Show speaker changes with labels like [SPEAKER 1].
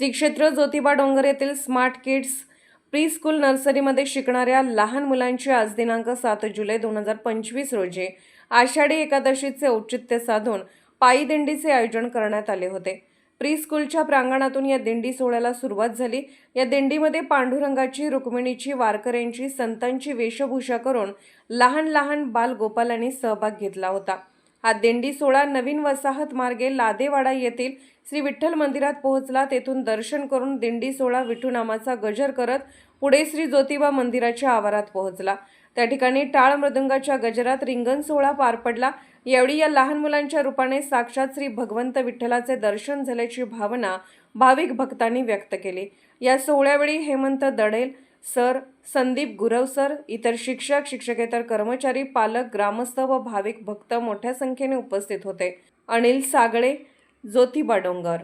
[SPEAKER 1] श्री क्षेत्र ज्योतिबा डोंगर येथील स्मार्ट किड्स प्री स्कूल नर्सरीमध्ये शिकणाऱ्या लहान मुलांची आज दिनांक सात जुलै दोन हजार पंचवीस रोजी आषाढी एकादशीचे औचित्य साधून पायी दिंडीचे आयोजन करण्यात आले होते. प्री स्कूलच्या प्रांगणातून या दिंडी सोहळ्याला सुरुवात झाली. या दिंडीमध्ये पांडुरंगाची रुक्मिणीची वारकऱ्यांची संतांची वेशभूषा करून लहान लहान बाल गोपालांनी सहभाग घेतला होता. हा दिंडी सोहळा नवीन वसाहत मार्गे लादेवाडा येथील श्री विठ्ठल मंदिरात पोहोचला. तेथून दर्शन करून दिंडी सोहळा विठूनामाचा गजर करत पुढे श्री ज्योतिबा मंदिराच्या आवारात पोहोचला. त्या ठिकाणी टाळ मृदंगाच्या गजरात रिंगण सोहळा पार पडला. यावेळी या लहान मुलांच्या रूपाने साक्षात श्री भगवंत विठ्ठलाचे दर्शन झाल्याची भावना भाविक भक्तांनी व्यक्त केली. या सोहळ्यावेळी हेमंत दडेल सर संदीप गुरव सर इतर शिक्षक शिक्षकेतर कर्मचारी पालक ग्रामस्थ व भाविक भक्त मोठ्या संख्येने उपस्थित होते. अनिल सागळे ज्योतिबा डोंगर.